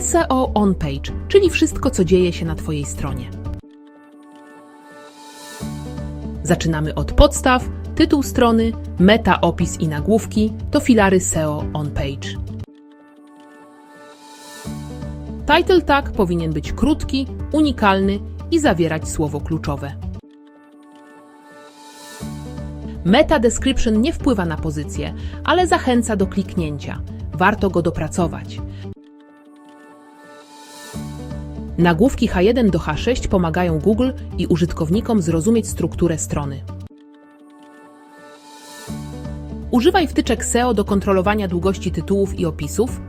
SEO on page, czyli wszystko, co dzieje się na Twojej stronie. Zaczynamy od podstaw, tytuł strony, meta, opis i nagłówki to filary SEO on page. Title tag powinien być krótki, unikalny i zawierać słowo kluczowe. Meta description nie wpływa na pozycję, ale zachęca do kliknięcia. Warto go dopracować. Nagłówki H1 do H6 pomagają Google i użytkownikom zrozumieć strukturę strony. Używaj wtyczek SEO do kontrolowania długości tytułów i opisów.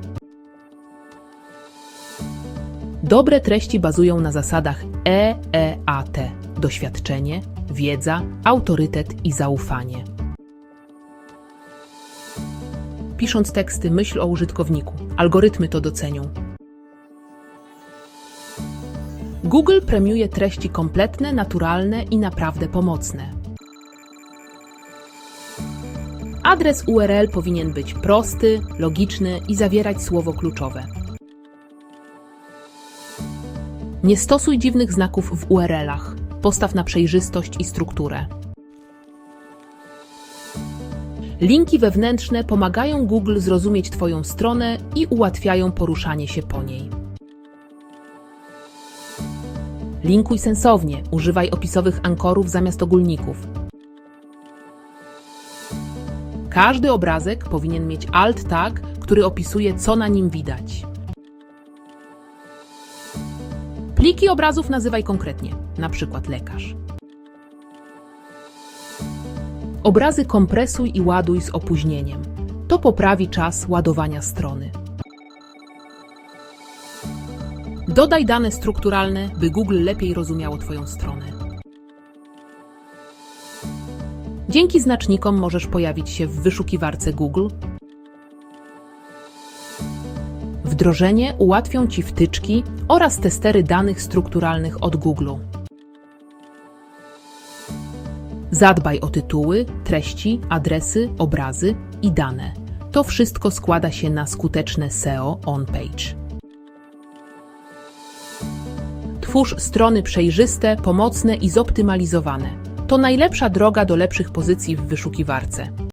Dobre treści bazują na zasadach EEAT: doświadczenie, wiedza, autorytet i zaufanie. Pisząc teksty, myśl o użytkowniku. Algorytmy to docenią. Google premiuje treści kompletne, naturalne i naprawdę pomocne. Adres URL powinien być prosty, logiczny i zawierać słowo kluczowe. Nie stosuj dziwnych znaków w URL-ach. Postaw na przejrzystość i strukturę. Linki wewnętrzne pomagają Google zrozumieć Twoją stronę i ułatwiają poruszanie się po niej. Linkuj sensownie, używaj opisowych ankorów zamiast ogólników. Każdy obrazek powinien mieć alt tag, który opisuje, co na nim widać. Pliki obrazów nazywaj konkretnie, na przykład lekarz. Obrazy kompresuj i ładuj z opóźnieniem. To poprawi czas ładowania strony. Dodaj dane strukturalne, by Google lepiej rozumiało Twoją stronę. Dzięki znacznikom możesz pojawić się w wyszukiwarce Google. Wdrożenie ułatwią Ci wtyczki oraz testery danych strukturalnych od Google. Zadbaj o tytuły, treści, adresy, obrazy i dane. To wszystko składa się na skuteczne SEO on-page. Twórz strony przejrzyste, pomocne i zoptymalizowane. To najlepsza droga do lepszych pozycji w wyszukiwarce.